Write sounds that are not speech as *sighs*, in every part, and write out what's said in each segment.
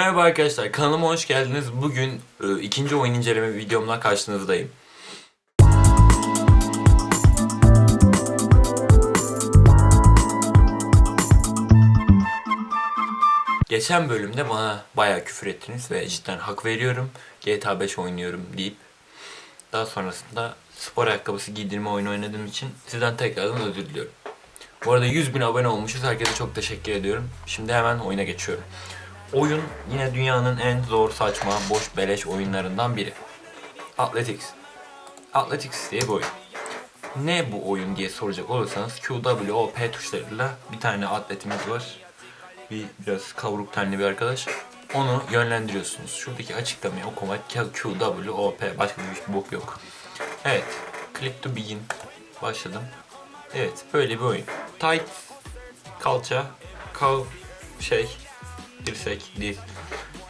Merhaba arkadaşlar, kanalıma hoş geldiniz. Bugün e, ikinci oyun inceleme videomla karşınızdayım. Geçen bölümde bana bayağı küfür ettiniz ve cidden hak veriyorum. GTA 5 oynuyorum deyip daha sonrasında spor ayakkabısı giydirme oyunu oynadığım için sizden tekrardan özür diliyorum. Bu arada 100 bin abone olmuşuz. Herkese çok teşekkür ediyorum. Şimdi hemen oyuna geçiyorum. Oyun yine dünyanın en zor, saçma, boş, beleş oyunlarından biri. Athletics. Athletics diye bir oyun. Ne bu oyun diye soracak olursanız Q, W, O, P tuşlarıyla bir tane atletimiz var. Bir biraz kavruk tenli bir arkadaş. Onu yönlendiriyorsunuz. Şuradaki açıklamayı okumak Q, W, O, P başka bir bok yok. Evet. Click to begin. Başladım. Evet. Böyle bir oyun. Tight, kalça, kav, şey, dirsek, diz.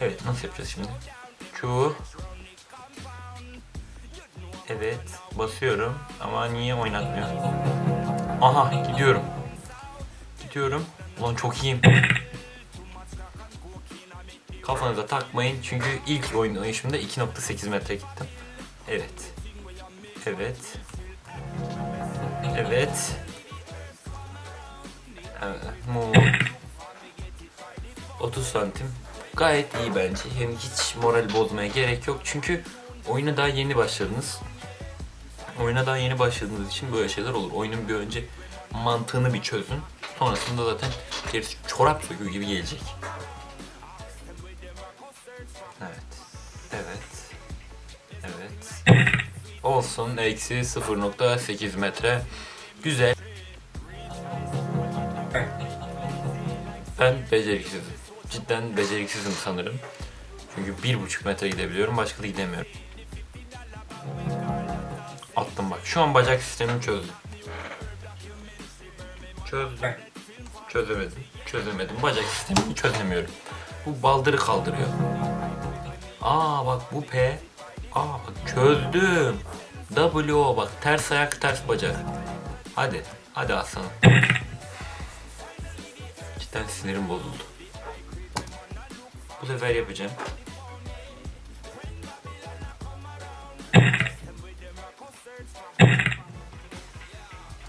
Evet. Nasıl yapacağız şimdi? Q. Evet. Basıyorum. Ama niye oynatmıyor? Aha. Gidiyorum. Gidiyorum. Ulan çok iyiyim. Kafanıza takmayın çünkü ilk oyun oynayışımda 2.8 metre gittim. Evet. Evet. Evet. Evet. Mu. 30 santim. Gayet iyi bence. Hem hiç moral bozmaya gerek yok. Çünkü oyuna daha yeni başladınız. Oyuna daha yeni başladığınız için böyle şeyler olur. Oyunun bir önce mantığını bir çözün. Sonrasında zaten gerisi çorap söküğü gibi gelecek. Evet. Evet. Evet. Olsun. Eksi 0.8 metre. Güzel. Ben beceriksizim. Cidden beceriksizim sanırım. Çünkü bir buçuk metre gidebiliyorum. Başka da gidemiyorum. Attım bak. Şu an bacak sistemimi çözdüm. Çözdüm. Çözemedim. Çözemedim. Bacak sistemini çözemiyorum. Bu baldırı kaldırıyor. Aa bak bu P. Aa bak çözdüm. W o bak ters ayak ters bacak. Hadi. Hadi aslanım. Cidden sinirim bozuldu. Bu sefer yapacağım.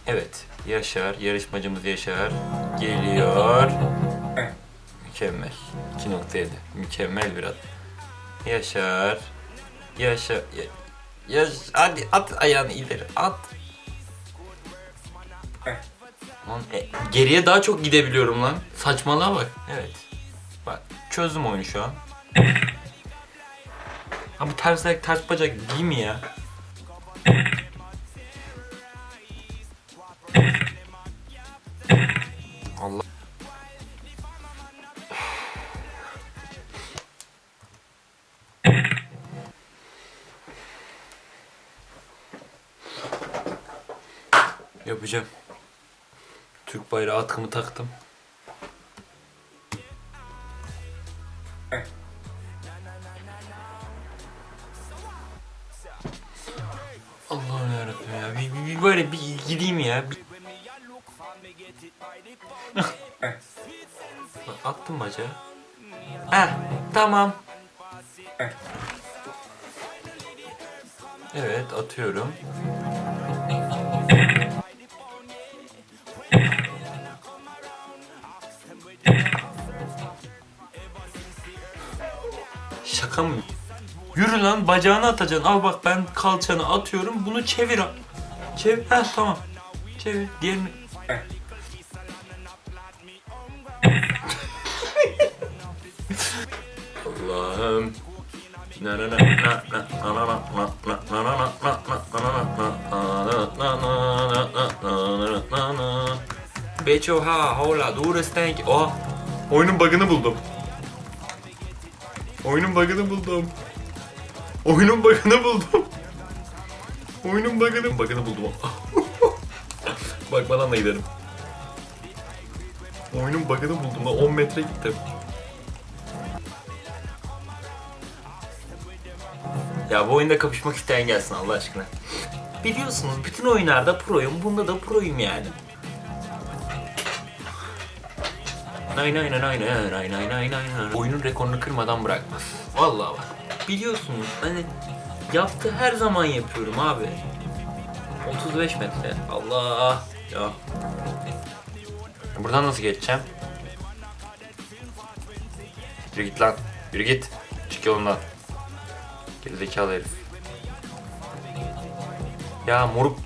Evet. Yaşar. Yarışmacımız Yaşar. Geliyor. Mükemmel. 2.7. Mükemmel bir at. Yaşar. Yaşar. Ya, yaş, hadi at ayağını ileri. At. Lan, e, geriye daha çok gidebiliyorum lan. Saçmalığa bak. Evet. Çözdüm oyunu şu an. *laughs* Abi ters ayak ters bacak değil mi ya? Allah. *sighs* Yapacağım. Türk bayrağı atkımı taktım. Allah'ım yarabbim ya. Bir, bir, bir böyle bir gideyim ya. Bir... *laughs* Attım bacağı. Heh, tamam. Evet, atıyorum. *laughs* kalkamıyor. Yürü lan bacağını atacaksın. Al bak ben kalçanı atıyorum. Bunu çevir. Çevir. Heh tamam. Çevir. Diğerini. Allah'ım. Beçoha hola durus tank. Oh, oyunun bug'ını buldum. Oyunun bug'ını buldum. Oyunun bug'ını buldum. Oyunun bug'ını bug'ını buldum. *laughs* Bakmadan da giderim. Oyunun bug'ını buldum da 10 metre gittim. Ya bu oyunda kapışmak isteyen gelsin Allah aşkına. Biliyorsunuz bütün oyunlarda proyum, bunda da proyum yani. Nay nay nay nay nay nay nay nay nay. Oyunun rekorunu kırmadan bırakmaz. Vallahi bak. Biliyorsunuz hani yaptı her zaman yapıyorum abi. 35 metre. Allah. Ya. Buradan nasıl geçeceğim? Yürü git lan. Yürü git. Çık yolundan. Gerizekalı herif. Ya moruk.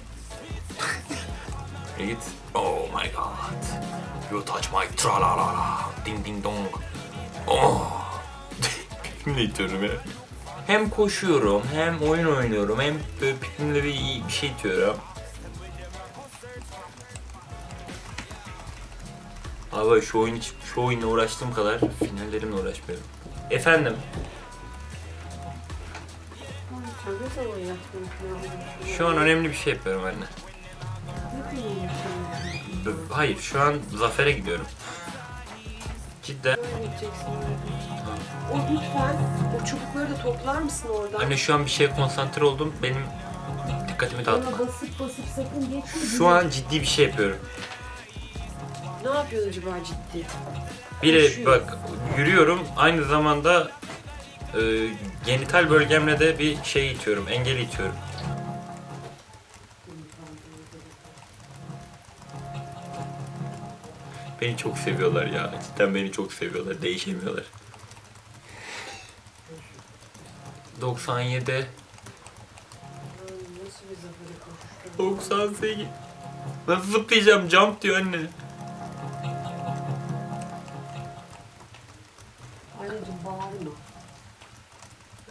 *laughs* Yürü git. Oh my god. You touch my tralalala. Ding ding dong. Oh. Pipimle itiyorum ya. Hem koşuyorum, hem oyun oynuyorum, hem böyle pipimle bir, bir şey itiyorum. Abi şu oyun şu oyunla uğraştığım kadar finallerimle uğraşmıyorum. Efendim, şu an önemli bir şey yapıyorum anne. Ö- Hayır, şu an zafere gidiyorum. Cidden. Gideceksin? O lütfen o çubukları da toplar mısın oradan? Anne şu an bir şeye konsantre oldum. Benim dikkatimi dağıtma. Bana basıp basıp sakın geçme. Şu an ciddi bir şey yapıyorum. Ne yapıyorsun acaba ciddi? Biri bak yürüyorum aynı zamanda e, genital bölgemle de bir şey itiyorum, engel itiyorum. Beni çok seviyorlar ya. Cidden beni çok seviyorlar. Değişemiyorlar. 97 Yani Nasıl bir zafere koştun? 98 Nasıl zıplayacağım? Jump diyor anne. Anneciğim bağırma.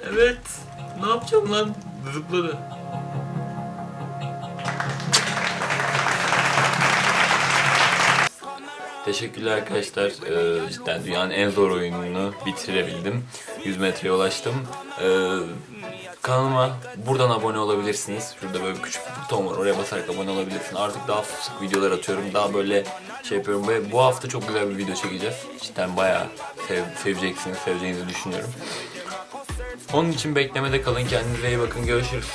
Evet. Ne yapacağım lan? Zıpladı. Teşekkürler arkadaşlar. Ee, cidden dünyanın en zor oyununu bitirebildim. 100 metreye ulaştım. Ee, kanalıma buradan abone olabilirsiniz. Şurada böyle küçük bir buton var. Oraya basarak abone olabilirsiniz. Artık daha sık videolar atıyorum. Daha böyle şey yapıyorum. Ve bu hafta çok güzel bir video çekeceğiz. Cidden bayağı sev, seveceksiniz. Seveceğinizi düşünüyorum. Onun için beklemede kalın. Kendinize iyi bakın. Görüşürüz.